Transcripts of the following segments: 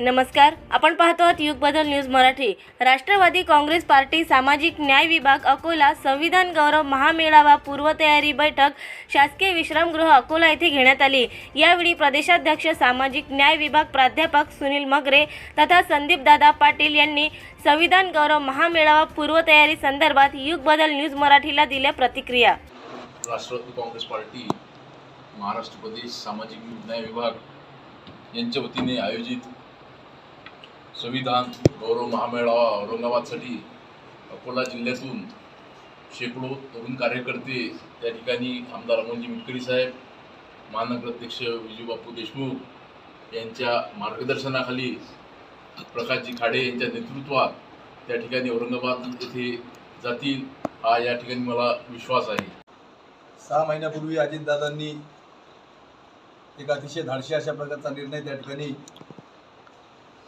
नमस्कार आपण पाहतो आहात Yug Badal News Marathi. Rashtravadi Congress Party सामाजिक न्याय विभाग अकोला संविधान गौरव महामेळावा पूर्वतयारी बैठक शासकीय विश्रामगृह अकोला येथे घेण्यात आली. यावेळी प्रदेशाध्यक्ष सामाजिक न्याय विभाग प्राध्यापक सुनील मगरे तथा संदीप दादा पाटील यांनी संविधान गौरव महामेळावा पूर्वतयारी संदर्भात युग बदल न्यूज मराठीला दिल्या प्रतिक्रिया. राष्ट्रवादी काँग्रेस पार्टी महाराष्ट्र प्रदेश सामाजिक न्याय विभाग यांच्या वतीने आयोजित संविधान गौरव महामेळावा औरंगाबादसाठी अकोला जिल्ह्यातून शेकडो तरुण कार्यकर्ते त्या ठिकाणी आमदार अमोलजी मिटकरी साहेब महानगराध्यक्ष विजूबापू देशमुख यांच्या मार्गदर्शनाखाली प्रकाशजी खाडे यांच्या नेतृत्वात त्या ठिकाणी औरंगाबाद येथे जातील हा या ठिकाणी मला विश्वास आहे. सहा महिन्यापूर्वी अजितदादांनी एक अतिशय धाडशी अशा प्रकारचा निर्णय त्या ठिकाणी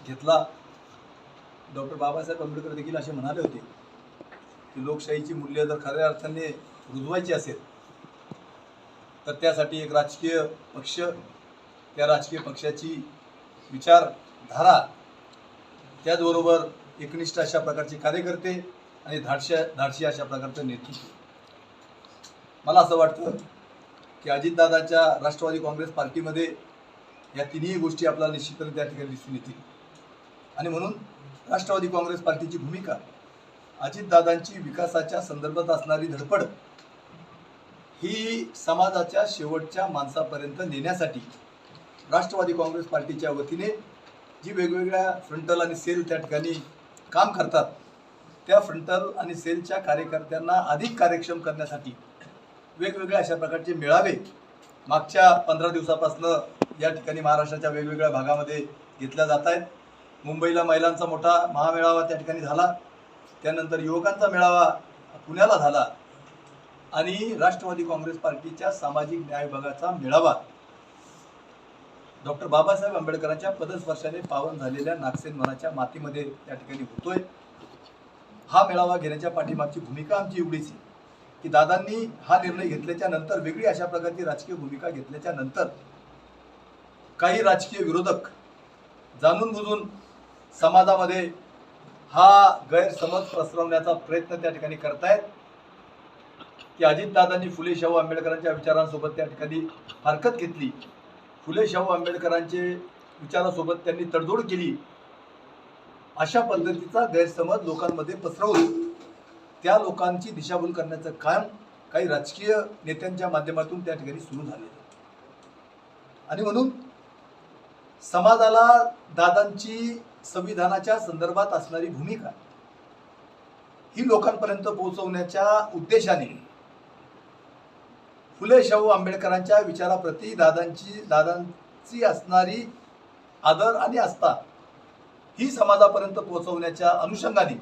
घेतला. डॉक्टर बाबासाहेब आंबेडकर देखील असे म्हणाले होते की लोकशाहीची मूल्य जर खऱ्या अर्थाने रुजवायची असेल तर त्यासाठी एक राजकीय पक्ष त्या राजकीय पक्षाची विचारधारा त्याचबरोबर एकनिष्ठ अशा प्रकारचे कार्यकर्ते आणि धाडशी धाडशी अशा प्रकारचं नेतृत्व. मला असं वाटतं की अजितदादाच्या राष्ट्रवादी काँग्रेस पार्टीमध्ये या तिन्ही गोष्टी आपल्याला निश्चितपणे त्या ठिकाणी दिसून येतील. आणि म्हणून राष्ट्रवादी काँग्रेस पार्टीची भूमिका अजितदादांची विकासाच्या संदर्भात असणारी धडपड ही समाजाच्या शेवटच्या माणसापर्यंत नेण्यासाठी राष्ट्रवादी काँग्रेस पार्टीच्या वतीने जी वेगवेगळ्या फ्रंटल आणि सेल त्या ठिकाणी काम करतात त्या फ्रंटल आणि सेलच्या कार्यकर्त्यांना अधिक कार्यक्षम करण्यासाठी वेगवेगळ्या अशा प्रकारचे मेळावे मागच्या पंधरा दिवसापासून या ठिकाणी महाराष्ट्राच्या वेगवेगळ्या भागामध्ये घेतल्या जात आहेत. मुंबईला महिलांचा मोठा महामेळावा त्या ठिकाणी झाला. त्यानंतर युवकांचा मेळावा पुण्याला झाला. आणि राष्ट्रवादी काँग्रेस पार्टीच्या सामाजिक न्याय विभागाचा मेळावा. डॉक्टर बाबासाहेब आंबेडकरांच्या पदस्पर्शाने पावन झालेल्या नागसेन मनाच्या मातीमध्ये त्या ठिकाणी होतोय. हा मेळावा घेण्याच्या पाठीमागची भूमिका आमची एवढीच आहे की दादांनी हा निर्णय घेतल्याच्या नंतर वेगळी अशा प्रकारची राजकीय भूमिका घेतल्याच्या नंतर काही राजकीय विरोधक जाणून बुजून समाजामध्ये हा गैरसमज पसरवण्याचा प्रयत्न त्या ठिकाणी करतायत. की अजितदादांनी फुले शाहू आंबेडकरांच्या विचारांसोबत त्या ठिकाणी हरकत घेतली. फुले शाहू आंबेडकरांचे विचारासोबत त्यांनी तडजोड केली. अशा पद्धतीचा गैरसमज लोकांमध्ये पसरवून त्या लोकांची दिशाभूल करण्याचं काम काही राजकीय नेत्यांच्या माध्यमातून त्या ठिकाणी सुरू झालेलं आणि म्हणून समाजाला दादांची संविधानाच्या संदर्भात असणारी भूमिका ही लोकांपर्यंत पोहोचवण्याच्या उद्देशाने. फुले शाहू आंबेडकरांच्या विचाराप्रती दादांची दादांची असणारी आदर आणि आस्था ही समाजापर्यंत पोहोचवण्याच्या अनुषंगाने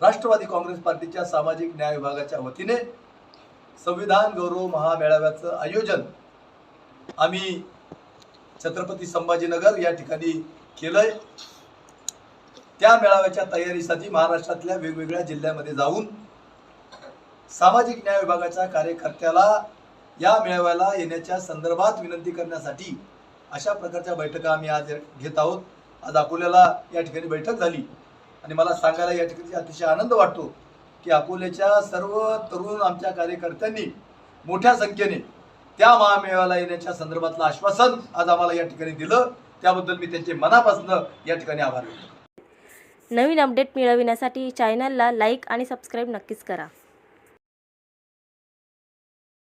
राष्ट्रवादी काँग्रेस पार्टीच्या सामाजिक न्याय विभागाच्या वतीने संविधान गौरव महामेळाव्याचं आयोजन आम्ही छत्रपती संभाजीनगर या ठिकाणी केलंय. त्या मेळाव्याच्या तयारीसाठी महाराष्ट्रातल्या वेगवेगळ्या जिल्ह्यामध्ये जाऊन सामाजिक न्याय विभागाच्या कार्यकर्त्याला या मेळाव्याला येण्याच्या संदर्भात विनंती करण्यासाठी अशा प्रकारच्या बैठका आम्ही आज घेत आहोत. आज अकोल्याला या ठिकाणी बैठक झाली. आणि मला सांगायला या ठिकाणी अतिशय आनंद वाटतो की अकोल्याच्या सर्व तरुण आमच्या कार्यकर्त्यांनी मोठ्या संख्येने त्या महामेळाव्याला येण्याच्या संदर्भातलं आश्वासन आज आम्हाला या ठिकाणी दिलं. त्याबद्दल मी त्यांचे मनापासून या ठिकाणी आभार व्यक्त नवीन अपडेट मिळविण्यासाठी चॅनलला लाईक आणि सबस्क्राईब नक्कीच करा.